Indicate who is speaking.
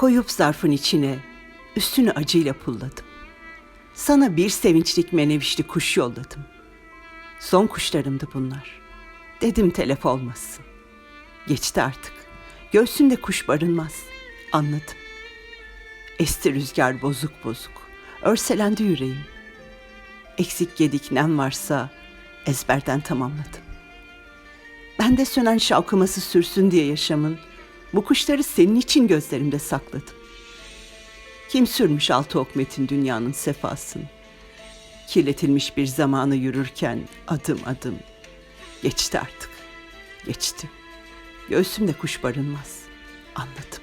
Speaker 1: Koyup zarfın içine, üstünü acıyla pulladım. Sana bir sevinçlik menevişli kuş yolladım. Son kuşlarımdı bunlar. Dedim telef olmasın. Geçti artık. Göğsünde kuş barınmaz. Anladım. Esti rüzgar bozuk bozuk. Örselendi yüreğim. Eksik gedik nem varsa ezberden tamamladım. Ben de sönen şavkıması sürsün diye yaşamın, bu kuşları senin için gözlerimde sakladım. Kim sürmüş altı ok metin dünyanın sefasını? Kirletilmiş bir zamanı yürürken adım adım. Geçti artık, geçti. Göğsümde kuş barınmaz. Anladım.